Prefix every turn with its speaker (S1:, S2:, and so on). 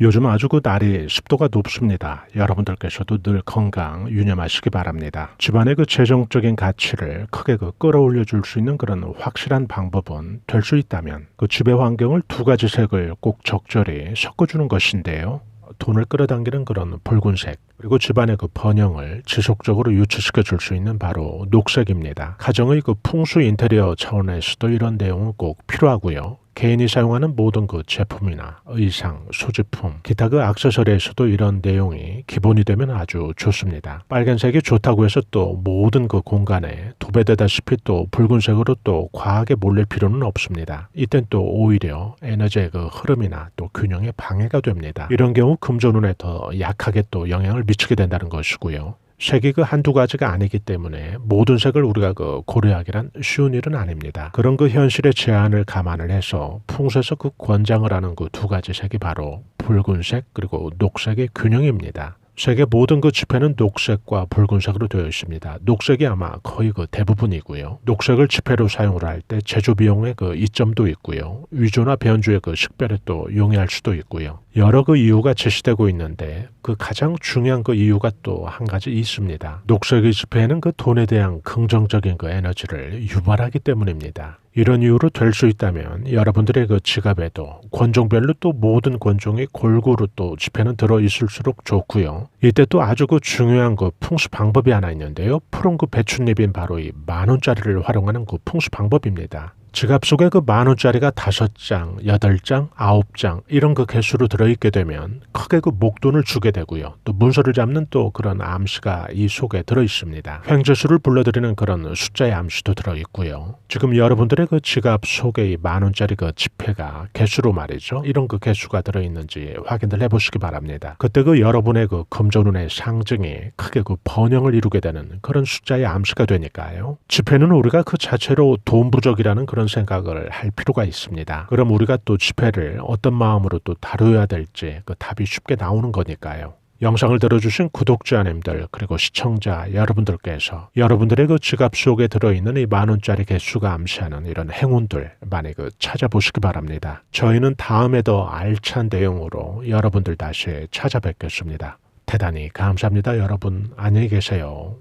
S1: 요즘 아주 그 날이 습도가 높습니다. 여러분들께서도 늘 건강 유념하시기 바랍니다. 집안의 그 재정적인 가치를 크게 그 끌어올려 줄 수 있는 그런 확실한 방법은 될 수 있다면 그 집의 환경을 두 가지 색을 꼭 적절히 섞어주는 것인데요. 돈을 끌어당기는 그런 붉은색 그리고 집안의 그 번영을 지속적으로 유치시켜 줄 수 있는 바로 녹색입니다. 가정의 그 풍수 인테리어 차원에서도 이런 내용은 꼭 필요하고요. 개인이 사용하는 모든 그 제품이나 의상, 소지품, 기타 그 액세서리에서도 이런 내용이 기본이 되면 아주 좋습니다. 빨간색이 좋다고 해서 또 모든 그 공간에 도배되다시피 또 붉은색으로 또 과하게 몰릴 필요는 없습니다. 이땐 또 오히려 에너지의 그 흐름이나 또 균형에 방해가 됩니다. 이런 경우 금전운에 더 약하게 또 영향을 미치게 된다는 것이고요. 색이 그 한두 가지가 아니기 때문에 모든 색을 우리가 그 고려하기란 쉬운 일은 아닙니다. 그런 그 현실의 제한을 감안을 해서 풍수에서 그 권장을 하는 그 두 가지 색이 바로 붉은색 그리고 녹색의 균형입니다. 세계 모든 그 지폐는 녹색과 붉은색으로 되어 있습니다. 녹색이 아마 거의 그 대부분이고요. 녹색을 지폐로 사용을 할 때 제조 비용의 그 이점도 있고요. 위조나 변주의 그 식별에 또 용이할 수도 있고요. 여러 그 이유가 제시되고 있는데 그 가장 중요한 그 이유가 또 한 가지 있습니다. 녹색의 지폐는 그 돈에 대한 긍정적인 그 에너지를 유발하기 때문입니다. 이런 이유로 될 수 있다면 여러분들의 그 지갑에도 권종별로 또 모든 권종이 골고루 또 지폐는 들어 있을수록 좋고요. 이때 또 아주 그 중요한 그 풍수 방법이 하나 있는데요. 푸른 그 배춧잎인 바로 이 만 원짜리를 활용하는 그 풍수 방법입니다. 지갑 속에 그 만 원짜리가 다섯 장, 여덟 장, 아홉 장 이런 그 개수로 들어있게 되면 크게 그 목돈을 주게 되고요. 또 문서를 잡는 또 그런 암시가 이 속에 들어 있습니다. 횡재수를 불러들이는 그런 숫자의 암시도 들어 있고요. 지금 여러분들의 그 지갑 속에 이만 원짜리 그 지폐가 개수로 말이죠. 이런 그 개수가 들어 있는지 확인을 해보시기 바랍니다. 그때 그 여러분의 그 금전운의 상징이 크게 그 번영을 이루게 되는 그런 숫자의 암시가 되니까요. 지폐는 우리가 그 자체로 돈 부족이라는 그런 생각을 할 필요가 있습니다. 그럼 우리가 또 지폐를 어떤 마음으로 또 다뤄야 될지 그 답이 쉽게 나오는 거니까요. 영상을 들어주신 구독자님들 그리고 시청자 여러분들께서 여러분들의 그 지갑 속에 들어있는 이 만원짜리 개수가 암시하는 이런 행운들 많이 그 찾아보시기 바랍니다. 저희는 다음에 더 알찬 내용으로 여러분들 다시 찾아뵙겠습니다. 대단히 감사합니다 여러분 안녕히 계세요.